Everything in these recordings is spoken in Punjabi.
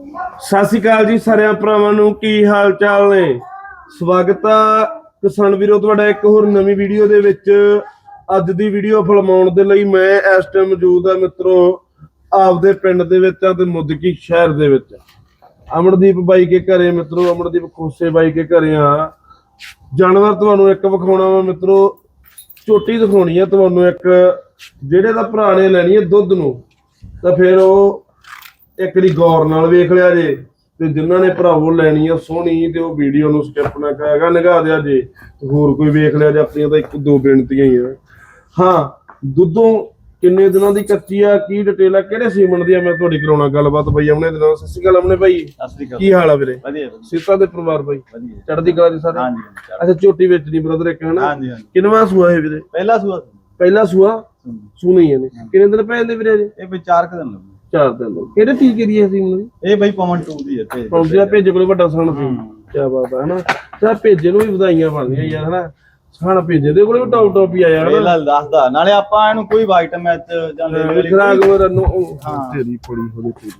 ਸਤਿ ਸ਼੍ਰੀ ਅਕਾਲ ਜੀ ਸਾਰਿਆਂ ਭਰਾਵਾਂ ਨੂੰ, ਕੀ ਹਾਲ ਚਾਲ ਨੇ? ਸਵਾਗਤ ਆ ਕਿਸਾਨ ਵੀਰੋ, ਤੁਹਾਡਾ ਇੱਕ ਹੋਰ ਨਵੀਂ ਵੀਡੀਓ ਦੇ ਵਿੱਚ। ਅੱਜ ਦੀ ਵੀਡੀਓ ਫਿਲਮਾਉਣ ਦੇ ਲਈ ਮੈਂ ਇਸ ਟਾਈਮ ਮੌਜੂਦ ਆ ਮਿੱਤਰੋ, ਆਪਦੇ ਪਿੰਡ ਦੇ ਵਿੱਚ ਆ ਤੇ ਮੁੱਦਕੀ ਸ਼ਹਿਰ ਦੇ ਵਿੱਚ। ਅਮਰਦੀਪ ਬਾਈ ਕੇ ਘਰੇ ਮਿੱਤਰੋ ਅਮਰਦੀਪ ਖੋਸੇ ਬਾਈ ਕੇ ਘਰੇ ਆ। ਜਾਨਵਰ ਤੁਹਾਨੂੰ ਇੱਕ ਵਿਖਾਉਣਾ ਵਾ ਮਿੱਤਰੋ ਝੋਟੀ ਦਿਖਾਉਣੀ ਆ ਤੁਹਾਨੂੰ ਇੱਕ। ਜਿਹੜੇ ਦਾ ਭਰਾ ਨੇ ਲੈਣੀ ਹੈ ਦੁੱਧ ਨੂੰ, ਤਾਂ ਫਿਰ ਉਹ ਇੱਕ ਵਾਰੀ ਗੌਰ ਨਾਲ ਵੇਖ ਲਿਆ ਜੇ ਤੇ ਜਿਨ੍ਹਾਂ ਨੇ ਭਰਾਵੋ ਲੈਣੀ ਆ ਸੋਹਣੀ ਤੇ ਉਹ ਵੀਡੀਓ ਨੂੰ ਸਕਿਪ ਨਾ ਕਰਾਂਗਾ ਨਿਗਾਹ ਦਿਆ ਜੇ। ਹੋਰ ਕੋਈ ਵੇਖ ਲਿਆ ਜੇ ਆਪਣੀਆਂ ਤਾਂ ਇੱਕ ਦੋ ਬੇਨਤੀਆਂ ਹੀ ਆ। ਹਾਂ ਦੁੱਧੋਂ ਕਿੰਨੇ ਦਿਨਾਂ ਦੀ ਕੱਚੀ ਆ ਕੀ ਡਿਟੇਲ ਆ ਕਿਹੜੇ ਸੀਮਨ ਦੀ ਆ? ਮੈਂ ਤੁਹਾਡੀ ਕਰਾਉਣਾ ਗੱਲਬਾਤ ਬਈ ਆਮਨੇ ਦਿਨਾਂ ਸਤਿ ਸ਼੍ਰੀ ਅਕਾਲ ਆਮਨੇ ਭਾਈ। ਸਤਿ ਸ੍ਰੀ ਅਕਾਲ। ਕੀ ਹਾਲ ਆ ਵੀਰੇ? ਵਧੀਆ ਸੀਤਾ ਦੇ ਪਰਿਵਾਰ ਭਾਈ ਚੜ੍ਹਦੀ ਕਲਾ ਦੇ ਸਾਰੇ? ਹਾਂਜੀ ਅੱਛਾ ਝੋਟੀ ਵੇਚਣੀ ਬ੍ਰਦਰ ਇੱਕ ਹਨਾ? ਹਾਂਜੀ ਕਿੰਨਵਾਂ ਸੂਆ ਹੈ ਵੀਰੇ? ਪਹਿਲਾ ਸੂਆ। ਪਹਿਲਾ ਸੂਆ? ਸੂਣੀ ਨੇ ਕਿੰਨੇ ਦਿਨ ਪਏ ਨੇ ਵੀਰੇ ਇਹ ਵੀ ਚਾਰ ਕੁ ਦਿਨ ਲੱਗੂ ਚਾਰ ਦਿਨ ਹੋ ਗਏ। ਕਿਹੜੇ ਚੀਜ਼ ਕਰੀ ਸੀ ਦੀ ਇਹ ਬਈ ਪਵਨ 2 ਦੀ ਹੈ ਤੇ ਪੌਂਜਿਆ ਭੇਜੇ ਕੋਲੇ ਵੱਡਾ ਸਣ ਸੀ। ਕੀ ਬਾਤ ਹੈ ਹਨਾ? ਸਾ ਭੇਜੇ ਨੂੰ ਵੀ ਵਧਾਈਆਂ ਬਣਦੀਆਂ ਯਾਰ ਹਨਾ? ਸਣ ਭੇਜੇ ਦੇ ਕੋਲੇ ਵੀ ਟੌਪ ਟੌਪ ਹੀ ਆਇਆ ਹਨਾ? ਪਹਿਲਾ ਦੱਸਦਾ ਨਾਲੇ ਆਪਾਂ ਇਹਨੂੰ ਕੋਈ ਵਾਈਟ ਮੈਚ ਜਾਂ ਲੈ ਖਰਾਕ ਵਰ ਨੂੰ ਉਹ ਤੇਰੀ ਪੜੀ ਹੋਣੀ ਤੇਰੀ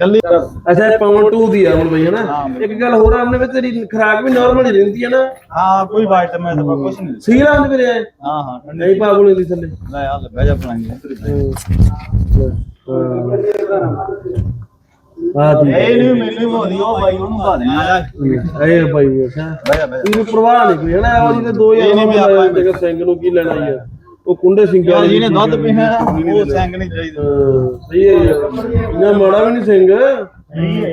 ਕੱਲੀ ਅੱਛਾ ਇਹ ਪਵਨ 2 ਦੀ ਆ ਹੁਣ ਬਈ ਹਨਾ? ਇੱਕ ਗੱਲ ਹੋਰ ਆਮਨੇ ਵਿੱਚ ਤੇਰੀ ਖਰਾਕ ਵੀ ਨਾਰਮਲ ਹੀ ਰਹਿੰਦੀ ਹੈ ਨਾ? ਹਾਂ ਕੋਈ ਵਾਈਟ ਮੈਚ ਆਪਾਂ ਕੁਛ ਨਹੀਂ। ਸੀਰਾਂ ਦੇ ਵੀਰੇ ਹਾਂ ਹਾਂ ਠੰਡੇ ਨਹੀਂ ਪਾਗਲ ਦੀ ਥੱਲੇ। ਲੈ ਆ ਲੈ ਬਹਿ ਜਾ ਬਣਾਈ ਹਾਂ ਠੀਕ ਇਹ ਨਹੀਂ ਮੈਨੂੰ ਹੋਦੀ ਉਹ ਬਾਈ ਉਹਨੂੰ ਪਾ ਦੇਣਾ ਆ ਇਹ ਅੱਛਾ ਇਹਨੂੰ ਪ੍ਰਵਾਹ ਨਹੀਂ ਕੋਈ ਹਨਾ ਦੋ ਦੇਖੋ ਸਿੰਘ ਨੂੰ ਕੀ ਲੈਣਾ ਯਾਰ ਉਹ ਕੁੰਡੇ ਸਿੰਘਾਂ ਯਾਰ ਦੀ ਜਿਹਨੇ ਦੁੱਧ ਚੀਜ਼ ਪੀਣਾ ਨਾ, ਹੈ। ਉਹ ਸਿੰਘ ਨਹੀਂ ਚਾਹੀਦਾ ਹਾਂ, ਸਹੀ ਹੈ ਯਾਰ ਇਹਨਾਂ ਮਾੜਾ ਵੀ ਨਹੀਂ ਸਿੰਘ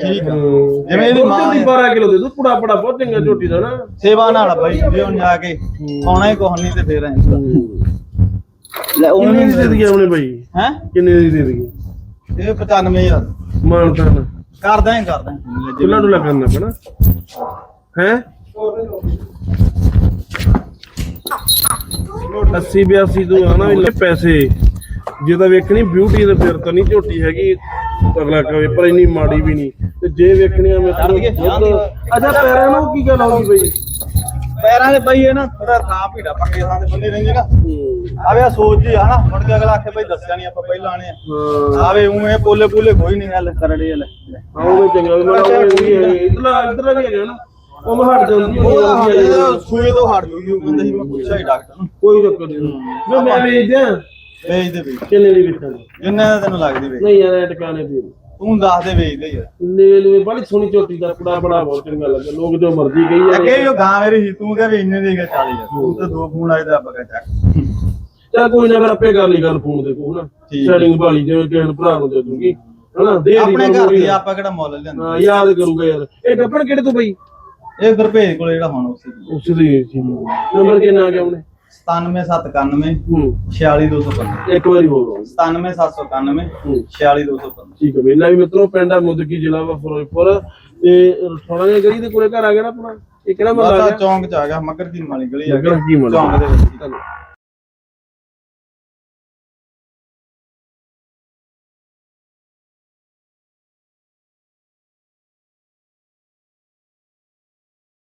ਠੀਕ ਆ। ਜਿਵੇਂ ਜਿਵੇਂ ਇਹਦੀ ਮਾਂ ਦੀ 12 ਕਿਲੋ ਦੇ ਦੂ ਪੁੜਾ ਪੁੜਾ ਬਹੁਤ ਚੰਗਾ ਝੋਟੀ ਦਾ ਨਾ ਸੇਵਾ ਨਾਲ ਬਾਈ ਜੇ ਹੁਣ ਜਾ ਕੇ ਆਉਣਾ ਹੀ ਕੁਛ ਨਹੀਂ ਤੇ ਫੇਰ ਐਂ ਲੈ ਕਿੰਨੇ ਦੀ ਦੇ ਆਪਣੇ ਹੈ ਕਿੰਨੇ ਦੀ ਦੇ ਇਹ 95000 ਮਾਨਤਾ ਨਾ। ਕਰਦਾ ਹੀ ਕਰਦਾ ਚੁੱਲਾ ਡੁੱਲਾ ਕਰਨਾ ਪੈਣਾ। ਹੈ? 80 82 ਤੋਂ ਆਣਾ ਵੀ ਲੈ ਪੈਸੇ। ਜੇ ਤਾਂ ਵੇਖਣੀ ਬਿਊਟੀ ਤੇ ਫਿਰ ਤਾਂ ਨਹੀਂ ਝੋਟੀ ਹੈਗੀ। ਅਗਲਾ ਕਵੇ ਪਰ ਇੰਨੀ ਮਾੜੀ ਵੀ ਨਹੀਂ। ਤੇ ਜੇ ਵੇਖਣੀ ਆ ਮੈਂ ਅੱਛਾ ਪੈਰਾਂ ਨੂੰ ਕੀ ਗੱਲ ਹੋਗੀ ਬਈ? ਪੈਰਾਂ ਦੇ ਪਈ ਇਹ ਨਾ ਥੋੜਾ ਥਾਂ ਭੀੜਾ ਪੱਕੇ ਥਾਂ ਤੇ ਬੰਦੇ ਰਹਿੰਦੇ ਨਾ ਆਵੇ ਆ ਸੋਚ ਜੀ ਹਨਾ ਮੁੜ ਕੇ ਅਗਲਾ ਆਖੇ ਬਈ ਦੱਸਿਆ ਨਹੀਂ ਆਪਾਂ ਪਹਿਲਾਂ ਆਣੇ ਆ ਹਾਂ। ਆਵੇ ਉਵੇਂ ਪੋਲੇ ਪੋਲੇ ਕੋਈ ਨਹੀਂ ਗੱਲ ਕਰੜੇ ਲੈ ਆਉਂ ਚੰਗਾ ਵੀ ਮੈਂ ਉਹ ਵੀ ਹੈ। ਇਧਰਲਾ ਇਧਰਲਾ ਵੀ ਹੈਗਾ ਨਾ। ਉਹ ਮੈਂ ਹਟ ਜਾਂਦੀ ਉਹ ਸੂਏ ਤੋਂ ਹਟ ਜੂਗੀ ਉਹ ਕਹਿੰਦੇ ਸੀ ਮੈਂ ਪੁੱਛਿਆ ਹੀ ਡਾਕਟਰ ਨੂੰ। ਕੋਈ ਚੱਕਰ ਨਹੀਂ ਮੈਂ ਮੈਂ ਵੇਚ ਦਿਆਂ ਵੇਚ ਦੇ ਵੇਚ ਕਿੰਨੇ ਦੀ ਵੇਚਾਂ ਜਿੰਨੇ ਦਾ ਤੈਨੂੰ ਲੱਗਦੀ ਵੇਚ ਨਹੀਂ ਯਾਰ ਇਹ ਟਿਕਾਣੇ ਦੇ। ਤੂੰ ਦੱਸ ਦੇ ਵੇਚ ਦੇ ਯਾਰ ਲੈ ਬੜੀ ਸੋਹਣੀ ਝੋਟੀ ਦਾ ਕੁੜਾ ਬੜਾ ਬਹੁਤ ਚੰਗਾ ਲੱਗਾ ਲੋਕ ਜੋ ਮਰਜ਼ੀ ਕਹੀ ਅੱਗੇ ਜੋ ਗਾਂ ਮੇਰੀ ਸੀ ਤੂੰ ਕਹਿੰਦੇ ਇੰਨੇ ਦੀ ਗਾ 40000 ਤੂੰ ਤਾਂ ਦੋ ਫੋਨ ਆਏ ਤੇ ਆਪਾਂ ਕਹ ਚੱਕ। ਚੱਲ ਕੋਈ ਨਾ ਫਿਰ ਆਪੇ ਕਰ ਲਈ ਗੱਲ ਫੋਨ ਦੇ ਕੋਲ ਨਾ ਠੀਕ। ਸੈਟਿੰਗ ਭਾਲੀ ਜਿਵੇਂ ਕਿਸੇ ਭਰਾ ਨੂੰ ਦੇ ਦੂੰਗੀ ਹਨਾ? ਦੇ ਦੀ ਆਪਣੇ ਘਰ ਦੀ। ਆਪਾਂ ਕਿਹੜਾ ਮੁੱਲ ਲੈਂਦੇ ਹਾਂ ਯਾਦ ਕਰੂਗਾ ਯਾਰ। ਇਹ ਗੱਪਣ ਕਿਹੜੇ ਤੋਂ ਬਈ? ਇਹ ਗੁਰਭੇਜ ਕੋਲ ਜਿਹੜਾ ਹੁਣ ਉਸੇ ਦੀ। ਉਸ ਦੀ ਸੀ। ਨੰਬਰ ਕਿੰਨਾ ਆ ਗਿਆ ਉਹਨੇ? 97791 ਹੂੰ। 46215 ਇੱਕ ਵਾਰੀ ਹੋਰ ਆਓ। 97791 ਹੂੰ। 46215 ਠੀਕ ਹੈ ਮੇਲਾ ਵੀ ਮਿੱਤਰੋ ਪਿੰਡ ਆ ਮੁਦਕੀ ਜ਼ਿਲ੍ਹਾ ਵਾ ਫਿਰੋਜ਼ਪੁਰ। ਤੇ ਥੋੜਾ ਜਿਹਾ ਗਲੀ ਦੇ ਕੋਲੇ ਘਰ ਆ ਗਿਆ ਨਾ ਆਪਣਾ? ਇਹ ਕਿਹੜਾ ਮਹੱਲਾ ਆ ਮਾਤਾ ਗਿਆ? ਚੌਂਕ ਚ ਆ ਗਿਆ ਮਗਰ ਦੀ ਮਾਲੀ ਗਲੀ ਆ ਮਗਰ ਮਾਲੀ। ਚੌਂਕ ਦੇ ਵਿੱਚ। ਧੰਨਵਾਦ।